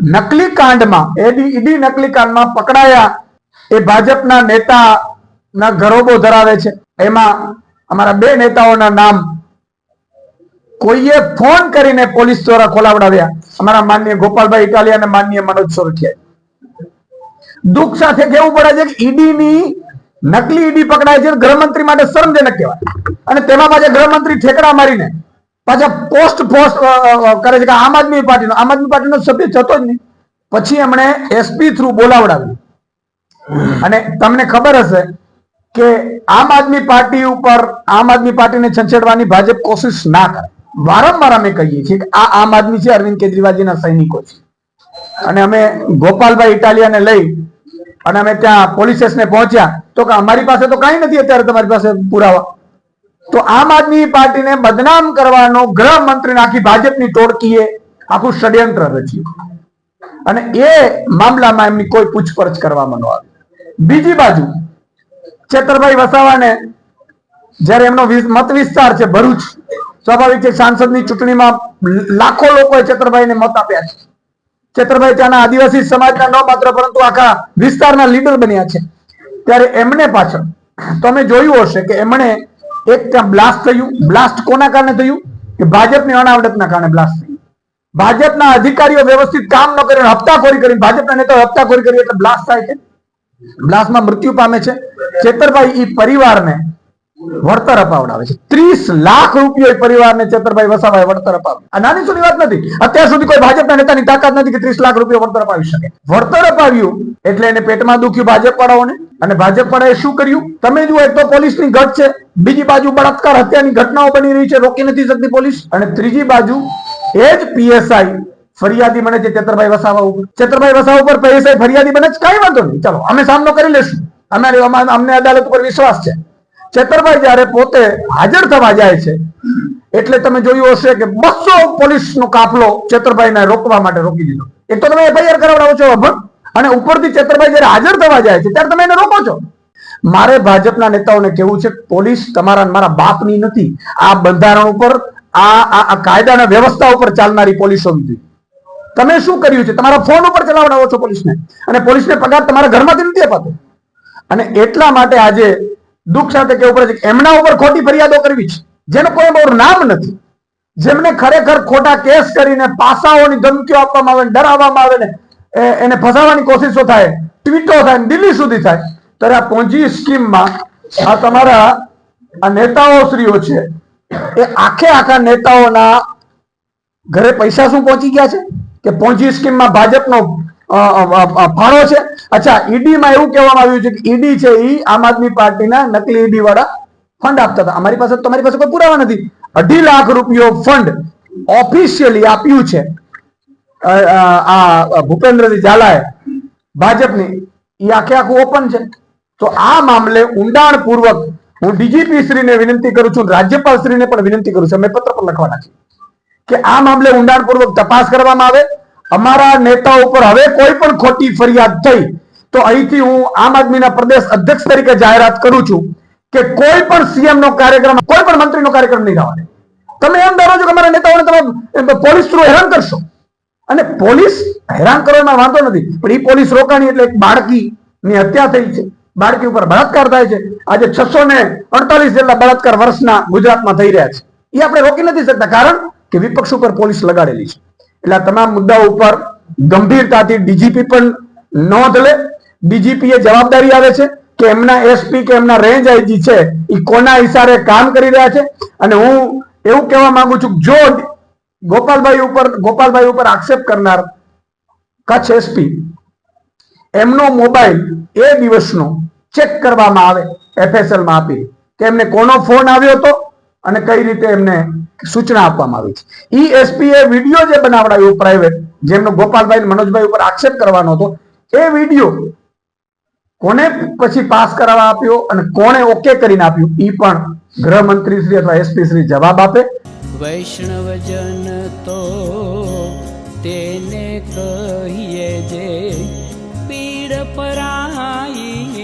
નકલી કાંડમાં ઈડી નકલી કાંડમાં પકડાયા એ ભાજપના નેતાના ગરોબો ધરાવે છે. એમાં અમારા બે નેતાઓના નામ કોઈએ ફોન કરીને પોલીસ દ્વારા ખોલાવડાવ્યા. અમારા માન્ય ગોપાલભાઈ ઇટાલિયા અને માન્ય મનોજ સોરઠિયા દુઃખ સાથે કેવું પડે છે કે ઈડી ની નકલી ઈડી પકડાય છે ગૃહમંત્રી માટે શરમજનક કહેવાય. અને તેમાં પાછા ગૃહમંત્રી ઠેકડા મારીને પાછા પોસ્ટ પોસ્ટ કરે છે કે આમ આદમી પાર્ટીનો, આમ આદમી પાર્ટીનો સભ્ય થતો જ નહીં. પછી એમણે એસપી થ્રુ બોલાવડાવ્યું. અને તમને ખબર હશે કે આમ આદમી પાર્ટી ઉપર, આમ આદમી પાર્ટીને છંછેડવાની ભાજપ કોશિશ ના કરે. વારંવાર અમે કહીએ છીએ કે આ આમ આદમી છે, અરવિંદ કેજરીવાલજીના સૈનિકો છે. અને અમે ગોપાલભાઈ ઇટાલિયાને લઈ અને અમે ત્યાં પોલીસ સ્ટેશને પહોંચ્યા. તો કે અમારી પાસે તો કાંઈ નથી અત્યારે તમારી પાસે પુરાવા. તો આમ આદમી પાર્ટીને બદનામ કરવાનો ગૃહમંત્રીને આખી ભાજપની ટોળકીએ આખું ષડયંત્ર રચ્યું. અને એ મામલામાં એમની કોઈ પૂછપરછ કરવામાં ન આવી. બીજી બાજુ ચેતરભાઈ વસાવાને જ્યારે એમનો મત વિસ્તાર છે ભરૂચ, સ્વાભાવિક છે સાંસદની ચૂંટણીમાં લાખો લોકોએ ચેતરભાઈને મત આપ્યા છે. ચેતરભાઈ ત્યાંના આદિવાસી સમાજના ન માત્ર, પરંતુ આખા વિસ્તારના લીડર બન્યા છે. ત્યારે એમને પાછળ, તમે જોયું હશે કે એમણે એક ત્યાં બ્લાસ્ટ થયું. બ્લાસ્ટ કોના કારણે થયું? કે ભાજપની અનાવડતના કારણે બ્લાસ્ટ થયું. ભાજપના અધિકારીઓ વ્યવસ્થિત કામ ન કરીને હપ્તાખોરી કરી ભાજપના નેતાઓ હપ્તાખોરી કરી, એટલે બ્લાસ્ટ થાય છે. બ્લાસ્ટમાં મૃત્યુ પામે છે. ચેતરભાઈ એ પરિવારને વળતર અપાવડાવે છે. ત્રીસ લાખ રૂપિયા પરિવારને ચેતરભાઈ વસાભાઈ વળતર અપાવે આ નાની સુની વાત નથી. અત્યાર સુધી કોઈ ભાજપના નેતાની તાકાત નથી કે ત્રીસ લાખ રૂપિયા વળતર અપાવી શકે. વળતર અપાવ્યું એટલે એને પેટમાં દુખ્યું ભાજપ વાળાઓને અને ભાજપ વાળાએ શું કર્યું? તમે જુઓ, એક તો પોલીસની ઘટ છે. બીજી બાજુ બળાત્કાર હત્યાની ઘટનાઓ બની રહી છે. રોકી નથી શકતી પોલીસ. અને ત્રીજી બાજુ એ જ પીએસઆઈ ફરિયાદી બને છે ચેતરભાઈ વસાવા ઉપર. ચેતરભાઈ વસાવા ઉપર પીએસઆઈ ફરિયાદી બને છે? કઈ વાંધો નહીં. ચાલો, અમે સામનો કરી લેશું. અમારે અમા- અમને અદાલત ઉપર વિશ્વાસ છે. ચેતરભાઈ જ્યારે પોતે હાજર થવા જાય છે, એટલે તમે જોયું હશે કે બસો પોલીસનો કાફલો ચેતરભાઈને રોકવા માટે રોકી દીધો. એક તો તમે એફઆઈઆર કરાવડાવો છો અભણ, અને ઉપરથી ચેતરભાઈ જ્યારે હાજર થવા જાય છે, ત્યારે તમે એને રોકો છો. મારે ભાજપના નેતાઓને કેવું છે, પોલીસ તમારા મારા બાપની નથી. આ બંધારણ ઉપર, આ આ કાયદાના વ્યવસ્થા ઉપર ચાલનારી પોલીસ હોવી તમે શું કર્યું છે? તમારા ફોન ઉપર ચલાવડાવો છો પોલીસને. અને પોલીસને પગાર તમારા ઘરમાંથી નથી અપાતો. અને એટલા માટે આજે દુઃખ સાથે કેવું પડે છે એમના ઉપર ખોટી ફરિયાદો કરવી છે. જેનું કોઈ બહુ નામ નથી. જેમને ખરેખર ખોટા કેસ કરીને પાસાઓની ધમકીઓ આપવામાં આવે ને ડરાવવામાં આવે ને એને ફસાવવાની કોશિશો થાય, ટ્વીટો થાય દિલ્હી સુધી થાય, ત્યારે આ પોંજી સ્કીમમાં આ તમારા આ નેતાઓ શ્રીઓ છે, એ આખે આખા નેતાઓના ઘરે પૈસા શું પહોંચી ગયા છે? કે પોંજી સ્કીમમાં ભાજપનો ફાળો છે. અચ્છા, ઈડીમાં એવું કહેવામાં આવ્યું છે કે ઈડી છે એ આમ આદમી પાર્ટીના નકલી ઈડી વાળા ફંડ આપતા હતા. અમારી પાસે તમારી પાસે કોઈ પુરાવા નથી. અઢી લાખ રૂપિયો ફંડ ઓફિશિયલી આપ્યું છે. આ ભૂપેન્દ્રસિંહ ઝાલાએ ભાજપની. એ આખે આખું ઓપન છે. તો આ મામલે ઊંડાણપૂર્વક હું ડીજીપી શ્રીને વિનંતી કરું છું, રાજ્યપાલ શ્રીને પણ વિનંતી કરું છું. અમે પત્ર પર લખવાના છીએ કે આ મામલે ઊંડાણપૂર્વક તપાસ કરવામાં આવે. અમારા નેતાઓ ઉપર હવે કોઈ પણ ખોટી ફરિયાદ થઈ, તો અહીંથી હું આમ આદમીના પ્રદેશ અધ્યક્ષ તરીકે જાહેરાત કરું છું કે કોઈ પણ સીએમ નો કાર્યક્રમ, કોઈ પણ મંત્રીનો કાર્યક્રમ નહીં થવા તમે એમ ધારો છો કે અમારા નેતાઓને તમે પોલીસ થ્રુ હેરાન કરશો. અને પોલીસ હેરાન કરવામાં વાંધો નથી, પણ એ પોલીસ રોકાણી એટલે એક બાળકી ની હત્યા થઈ છે. બાળકી ઉપર બળાત્કાર થાય છે. આજે છસો ને અડતાલીસ જેટલા બળાત્કાર વર્ષના ગુજરાતમાં થઈ રહ્યા છે. એ આપણે રોકી નથી શકતા. કારણ કે વિપક્ષ ઉપર પોલીસ લગાડેલી છે. એટલે આ તમામ મુદ્દાઓ ઉપર ગંભીરતાથી ડીજીપી પણ નોંધ લે. ડીજીપી એ જવાબદારી આવે છે કે એમના એસપી કે એમના રેન્જ આઈજી છે એ કોના હિસારે કામ કરી રહ્યા છે. અને હું એવું કહેવા માંગુ છું, જો ગોપાલભાઈ ઉપર ગોપાલભાઈ ઉપર આક્ષેપ કરનાર કચ્છ એસપી એમનો મોબાઈલ એ દિવસનો ચેક કરવામાં આવે, એફએસએલમાં આપી. કે એમને કોનો ફોન આવ્યો હતો? અને કઈ રીતે એમને સૂચના આપવામાં આવી છે. ઈ એસપી એ વીડિયો જે બનાવડાયો પ્રાઇવેટ જેમનો ગોપાલભાઈ મનોજભાઈ ઉપર આક્ષેપ કરવાનો હતો, એ વીડિયો કોને પછી પાસ કરાવવા આપ્યો અને કોણે ઓકે કરીને આપ્યું, ઈ પણ ગૃહમંત્રી શ્રી અથવા એસપી શ્રી જવાબ આપે. વૈષ્ણવજન તો તેને કહીએ જે પીડ પરાઈ